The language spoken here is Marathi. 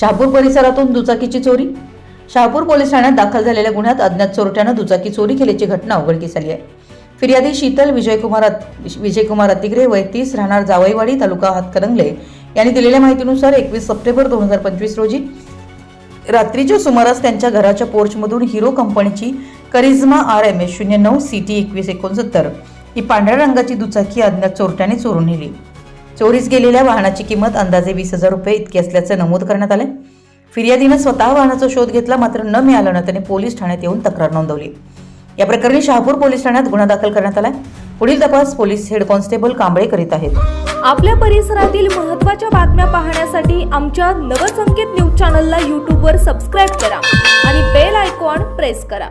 शहापूर परिसरातून दुचाकीची चोरी? शहापूर पोलीस ठाण्यात दाखल झालेल्या गुन्ह्यात अज्ञात चोरट्यानं दुचाकी चोरी केल्याची घटना उघडकीस आली आहे. फिर्यादी शीतल विजयकुमार विजयकुमार अतिग्रे वय तीस राहणार जावईवाडी तालुका हातकरंगले. यांनी दिलेल्या माहितीनुसार एकवीस सप्टेंबर दोन हजार पंचवीस रोजी रात्रीच्या सुमारास त्यांच्या घराच्या पोर्चमधून हिरो कंपनीची करिझ्मा आर एम एस शून्य नऊ सी टी एकवीस एकोणसत्तर ही पांढऱ्या रंगाची दुचाकी अज्ञात चोरट्याने चोरून नेली. चोरीस गेलेल्या वाहनाची किंमत अंदाजे वीस हजार रुपये इतकी असल्याचं नमूद करण्यात आलं फिर्यादीनं स्वतः वाहनाचा शोध घेतला मात्र न मिळाल्यानं त्याने पोलीस ठाण्यात येऊन तक्रार नोंदवली. या प्रकरणी शहापूर पोलीस ठाण्यात गुन्हा दाखल करण्यात आलाय. पुढील तपास पोलीस हेड कॉन्स्टेबल कांबळे करीत आहेत. आपल्या परिसरातील महत्त्वाच्या बातम्या पाहण्यासाठी आमच्या नवसंकेत न्यूज चॅनलला यूट्यूबवर सबस्क्राईब करा आणि बेल आयकॉन प्रेस करा.